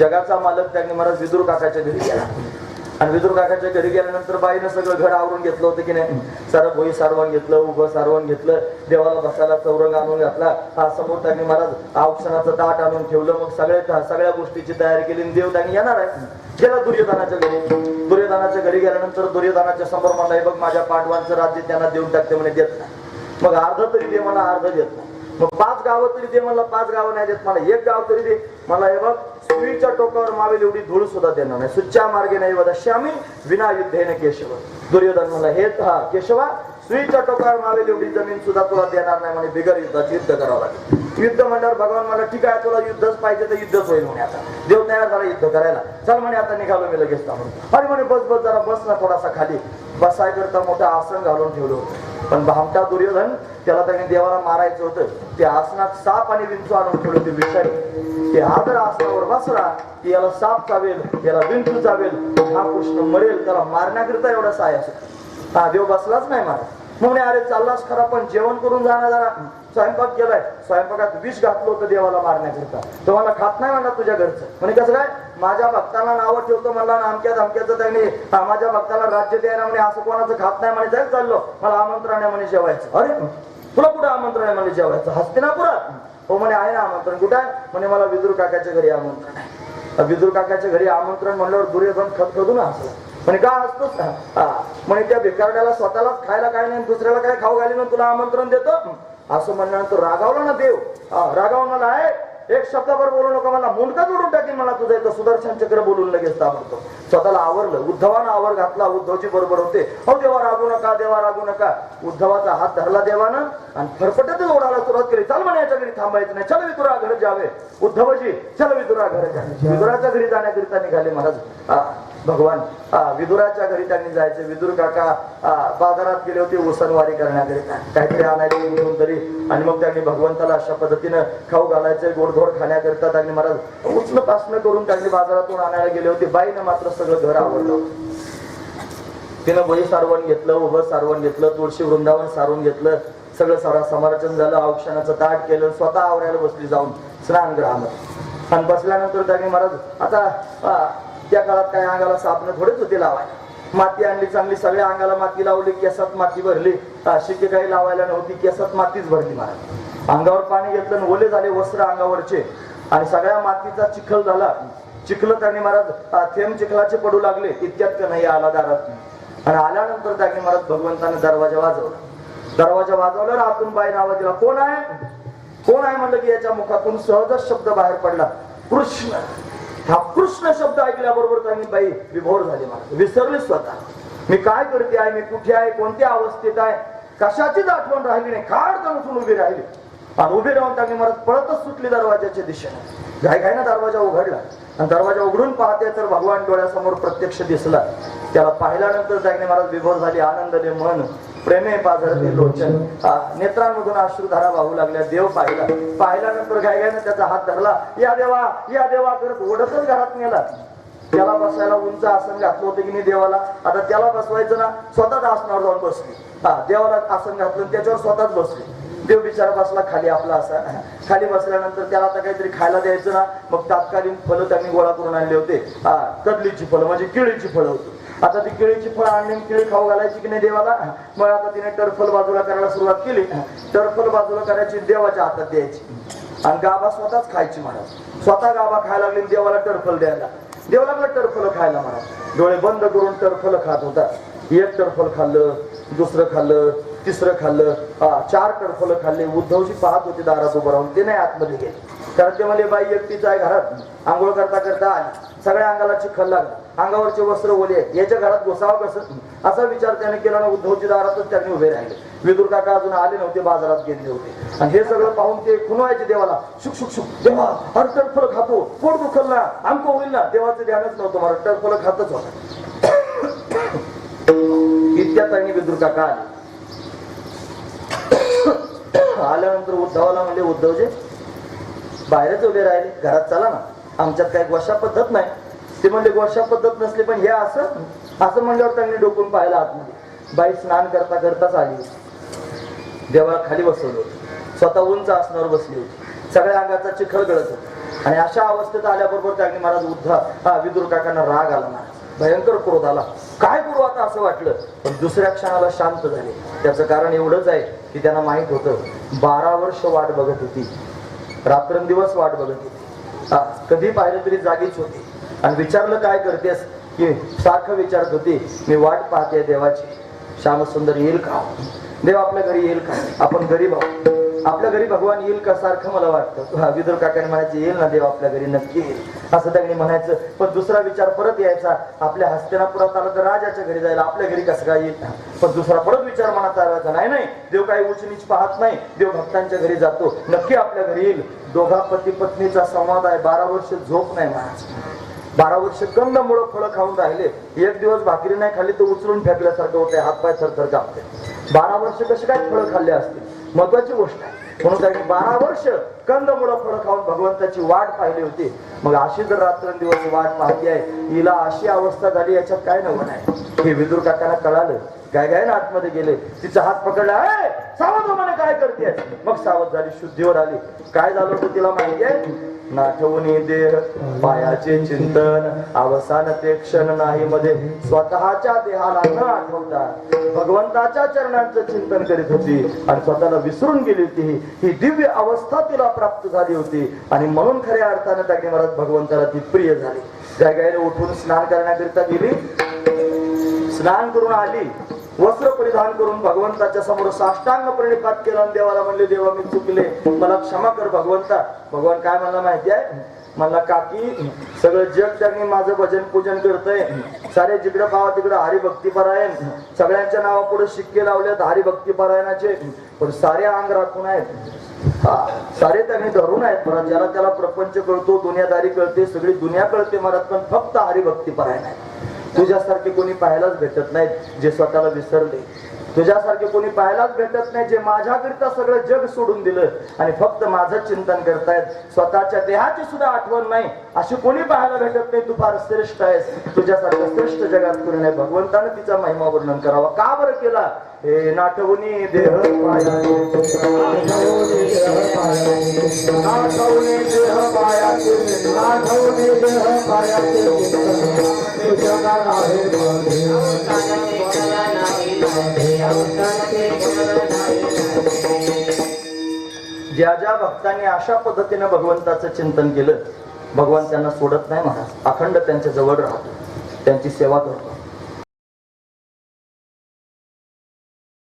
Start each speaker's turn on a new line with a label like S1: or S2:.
S1: जगाचा मालक त्यांनी मला विदुर काकाच्या घरी गेला. आणि विदुर काकाच्या घरी गेल्यानंतर बाईनं सगळं घर आवरून घेतलं होतं की नाही? सारं भोई सारवण घेतलं उभं सारवण घेतलं देवाला बसायला चौरंग आणून घातला. हा समोर त्यांनी महाराज औक्षणाचं ताट आणून ठेवलं. मग सगळे सगळ्या गोष्टीची तयारी केली आणि देव त्यांनी येणार आहे. गेला दुर्योधनाच्या घरी. दुर्योधनाच्या घरी गेल्यानंतर दुर्योधनाच्या समोर म्हणला "हे बघ माझ्या पांडवांचं राज्य त्यांना देऊन टाकते म्हणे देत नाही. मग अर्ध तरी ते मला अर्ध देत नाही. मग पाच गावं तरी दे मला पाच गावं नाही देत. मला एक गाव तरी दे. मला हे बघ सुईच्या टोकावर मावेल एवढी धूळ सुद्धा देणार नाही. सुच्च्या मार्गे नाही वदश्यामी विना युद्धेने केशव. दुर्योधन म्हणला हे हा केशवा सुईच्या टोकावर मावेल एवढी जमीन सुद्धा तुला देणार नाही. म्हणे बिगर युद्धाची युद्ध करावं लागेल. युद्ध म्हणल्यावर भगवान मला ठीक आहे तुला युद्धच पाहिजे तर युद्धच होईल म्हणे आता. देव तयार झाला युद्ध करायला. चल म्हणे आता निघालो मी लगेच म्हणून अरे म्हणे बस बस जरा बस ना थोडासा खाली. बसाय करता मोठं आसन घालून ठेवलं होतं. पण भामटा दुर्योधन त्याला त्यांनी देवाला मारायचं होतं. ते आसनात साप आणि विंचू आणून ठेवले होते विषारी. ते आदर आसनावर बसला की याला साप चावेल याला विंचू चावेल. हा कृष्ण मरेल त्याला मारण्याकरिता एवढा साय असतो. हा देव बसलाच नाही मारा म्हणे, अरे चाललास खरा पण जेवण करून जाणार जरा. स्वयंपाक केलाय. स्वयंपाकात विष घातलं होतं देवाला मारण्याकरिता. तो मला खात नाही म्हणला तुझ्या घरचं. म्हणजे कसं काय? माझ्या भक्ताला नावं ठेवतो म्हणला नामक्या धमक्याचं त्यांनी माझ्या भक्ताला राज्य द्यायला म्हणे असं कोणाचं खात नाही म्हणे जाईल चाललो. मला आमंत्रण आहे म्हणे जेवायचं. अरे तुला कुठं आमंत्रण आहे म्हणे जेवायचं? हस्तिनापुरात? हो म्हणे आहे ना आमंत्रण. कुठं आहे? म्हणे मला विदुर काकाच्या घरी आमंत्रण आहे. विदुर काकाच्या घरी आमंत्रण म्हणल्यावर दुर्योधन खतखदून हसला म्हणे का हसतोस हा. म्हणे त्या भिकारड्याला स्वतःलाच खायला काय नाही दुसऱ्याला काय खाऊ घालीन तुला आमंत्रण देतो? असं म्हणल्यानंतर रागावला ना देव. रागावून मला आहे. एक शब्दावर बोलू नका मला. मुंडका जोडून टाकीन मला तुझं. इथं सुदर्शन चक्र बोलून लगेच ताबडतो स्वतःला आवरलं. उद्धवानं आवर घातला. उद्धवची बरोबर होते. हो देवा रागू नका देवा रागू नका. उद्धवाचा हात धरला देवानं आणि फरफटतच ओढायला सुरुवात केली. चल म्हणे याच्या घरी थांबायचं नाही. चल विदुरा घर जावे. उद्धवजी चल विदुरा घर जावे विदुराच्या घरी जाण्याकरिता निघाले महाराज. भगवान विदुराच्या घरी त्यांनी जायचे. विदुर काका बाजारात गेले होते उसनवारी करण्याकरिता. काहीतरी आणायचे म्हणून तरी. आणि मग त्यांनी भगवंताला अशा पद्धतीनं खाऊ घालायचे गोडधोड खाण्याकरिता त्यांनी महाराज उचल पासणं करून त्यांनी बाजारातून आणायला गेले होते. बाईनं मात्र सगळं घर आवडलं तिनं बळी सारवण घेतलं उभं सारवण घेतलं तुळशी वृंदावन सारून घेतलं. सगळं सारा समारचन झालं औक्षणाचं ताट केलं स्वतः आवरायला बसली जाऊन स्नानगृहामध्ये. आणि बसल्यानंतर त्यांनी महाराज आता त्या काळात काय अंगाला साबण थोडेच होते लावायला. माती आणली चांगली सगळ्या अंगाला माती लावली केसात माती भरली. आ, काही लावायला नव्हती केसात मातीच भरली महाराज अंगावर पाणी घेतलं ओले झाले वस्त्र अंगावरचे. आणि सगळ्या मातीचा चिखल झाला. चिखल त्याने महाराज थेंब चिखलाचे पडू लागले. इतक्यात का नाही आला दारात? आणि आल्यानंतर त्यांनी महाराज भगवंताने दरवाजा वाजवला. दरवाजा वाजवला आतून बाई नावा दिला. कोण आहे? कोण आहे? म्हणलं की याच्या मुखातून सहजच शब्द बाहेर पडला. कृष्ण. हा कृष्ण शब्द ऐकल्याबरोबर त्यांनी बाई विभोर झाली मला. विसरली स्वतः. मी काय करते आहे? मी कुठे आहे? कोणत्या अवस्थेत आहे? कशाचीच आठवण राहिली नाही. काळ उठून उभी राहिली. आणि उभी राहून त्यांनी मला पळतच सुटली दरवाजाच्या दिशेने. घाई घाई ना दरवाजा उघडला. आणि दरवाजा उघडून पाहते तर भगवान डोळ्यासमोर प्रत्यक्ष दिसला. त्याला पाहिल्यानंतर त्याने मला विभोर झाली. आनंदले मन. प्रेमे पाझरते लोचन. नेत्रांमधून अश्रुधारा वाहू लागल्या देव पाहिला. पाहिल्यानंतर घाईघाईने त्याचा हात धरला. या देवा या देवा करत ओढतच घरात नेला. त्याला बसायला उंच आसन घातलं होतं की नाही देवाला? आता त्याला बसवायचं ना स्वतःच आसनावर जाऊन बसली. हा देवाला आसन घातलं त्याच्यावर स्वतःच बसली. देव बिचारा बसला खाली आपला असा. खाली बसल्यानंतर त्याला आता काहीतरी खायला द्यायचं ना मग तात्कालीन फळं त्यांनी गोळा करून आणले होते. हा कदलीची फळं म्हणजे केळीची फळं होती. आता ती केळीची फळं आणली केळी खाऊ घालायची की नाही देवाला? मग आता तिने टरफल बाजूला करायला सुरुवात केली. टरफल बाजूला करायची देवाच्या हातात द्यायची. आणि गाभा स्वतःच खायची म्हणा. स्वतः गाभा खायला लागली देवाला टरफल द्यायला. देव लागला टरफल खायला म्हणा? डोळे बंद करून टरफल खात होता. एक टरफल खाल्लं दुसरं खाल्लं तिसरं खाल्लं. हा, चार टरफल खाल्ले. उद्धवजी पाहत होते दारात उभं राहून. ते नाही आतमध्ये गेले. कारण ते म्हणले बाई एकटीच आहे घरात. आंघोळ करता करता आली. सगळ्या अंगाला चिखल लागला. अंगावरचे वस्त्र ओले याच्या घरात घुसावं कसं? असा विचार त्याने केला ना उद्धवची दारातच त्यांनी उभे राहिले. विदुर काका अजून आले नव्हते बाजारात गेले होते आणि हे सगळं पाहून ते खुनवायचे देवाला शुक शुक शुक. देवा हर टरफल खातो पोट दुखल ना आमको होईल ना. देवाचं ध्यानच नव्हतं मला टरफल खातच होता. इतक्या त्यांनी विदुर काका आले. आल्यानंतर उद्धवाला म्हणले उद्धवजी बाहेरच उभे राहिले घरात चला ना. आमच्यात काही वशा पद्धत नाही. ते म्हणले वर्षा पद्धत नसली पण हे असं असं म्हणल्यावर त्यांनी डोकून पाहिलं आतमध्ये बाई स्नान करता करताच आली देवाला खाली बसवलं होतं. स्वतः उंच आसनावर बसली होती. सगळ्या अंगाचा चिखल गळत होता. आणि अशा अवस्थेत आल्याबरोबर त्यांनी महाराज उद्धा हा विदुर काकांना राग आला ना भयंकर क्रोध आला. काय करू आता? असं वाटलं. पण दुसऱ्या क्षणाला शांत झाले. त्याचं कारण एवढंच आहे की त्यांना माहीत होतं बारा वर्ष वाट बघत होती. रात्रंदिवस वाट बघत होती. कधी पाहिलं तरी जागीच होती. आणि विचारलं काय करतेस? की सारखं विचारत होती. मी वाट पाहते देवाची. श्यामसुंदर येईल का? देव आपल्या घरी येईल का? आपण गरीब आहोत. आपल्या घरी भगवान येईल का सारखं मला वाटतं? हा, विदुर काकाने म्हणायचे येईल ना देव आपल्या घरी? नक्की येईल. असं त्यांनी म्हणायचं. पण दुसरा विचार परत यायचा. आपल्या हस्तिनापुरात आलं तर राजाच्या घरी जायला आपल्या घरी कसं काय येईल? पण दुसरा परत विचार मनात आला नाही नाही देव काही उचनीच पाहत नाही. देव भक्तांच्या घरी जातो. नक्की आपल्या घरी येईल. दोघा पती पत्नीचा संवाद आहे. बारा वर्ष झोप नाही महाराज बारा वर्ष कंद कंदमुळं फळं खाऊन राहिले. एक दिवस भाकरी नाही खाल्ली तर उचलून फेकल्यासारखं होते. हातपाय थरथर कापते. बारा वर्ष कसे काय फळं खाल्ले असतील महत्वाची गोष्ट आहे. म्हणून त्यांनी बारा वर्ष कंद कंदमुळं फळं खाऊन भगवंताची वाट पाहिली होती. मग अशी जर रात्रंदिवस वाट पाहिली आहे. हिला अशी अवस्था झाली याच्यात काय नवं नाही. हे विदुर काकांना कळालं. काय काय ना आतमध्ये गेले. तिचा हात पकडला आहे सावध हो म्हणे काय करते मग सावध झाली शुद्धीवर आली. काय झालं होतं तिला माहिती आहे? नाठवणी देह पायाचे चिंतन अवसान ते क्षण नाही मध्ये. स्वतःच्या देहाला न आठवता भगवंताच्या चरणांचं चिंतन करीत होती आणि स्वतःला विसरून गेली होती. ही- ही दिव्य अवस्था तिला प्राप्त झाली होती. आणि म्हणून खऱ्या अर्थानं त्याने महाराज भगवंताला ती प्रिय झाली. त्या गायला उठून स्नान करण्याकरिता गेली. स्नान करून आली वस्त्र परिधान करून भगवंताच्या समोर साष्टांग प्रणिपात केला आणि देवाला म्हणले देवा मी चुकले. मला क्षमा कर भगवंता. भगवान काय म्हणला माहिती आहे मला काकी सगळं जग त्यांनी माझं भजन पूजन करतय. सारे जिकडे पावा तिकडं हरिभक्ती परायण. सगळ्यांच्या नावापुढे शिक्के लावलेत हरिभक्ती परायणाचे. पण सारे अंग राखून आहेत. हा, सारे त्यांनी धरून आहेत. महाराज ज्याला त्याला प्रपंच कळतो दुनियादारी कळते सगळी दुनिया कळते महाराज पण फक्त हरिभक्ती परायण आहे. तुझ्यासारखे कोणी पाहायलाच भेटत नाहीत जे स्वतःला विसरले. तुझ्यासारखे कोणी पाहायलाच भेटत नाही जे माझ्याकरिता सगळं जग सोडून दिलं आणि फक्त माझं चिंतन करतायत. स्वतःच्या देहाची सुद्धा आठवण नाही. अशी कोणी पाहायला भेटत नाही? तू फार श्रेष्ठ आहेस. तुझ्यासारखं श्रेष्ठ जगात कोणी नाही. भगवंतानं तिचा महिमा वर्णन करावा. का बरं केला? हे नाटवणी देह पाया देह ज्या ज्या भक्तांनी अशा पद्धतीने भगवंताचं चिंतन केलं भगवान त्यांना सोडत नाही महाराज. अखंड त्यांच्या जवळ राहतो. त्यांची सेवा करतो.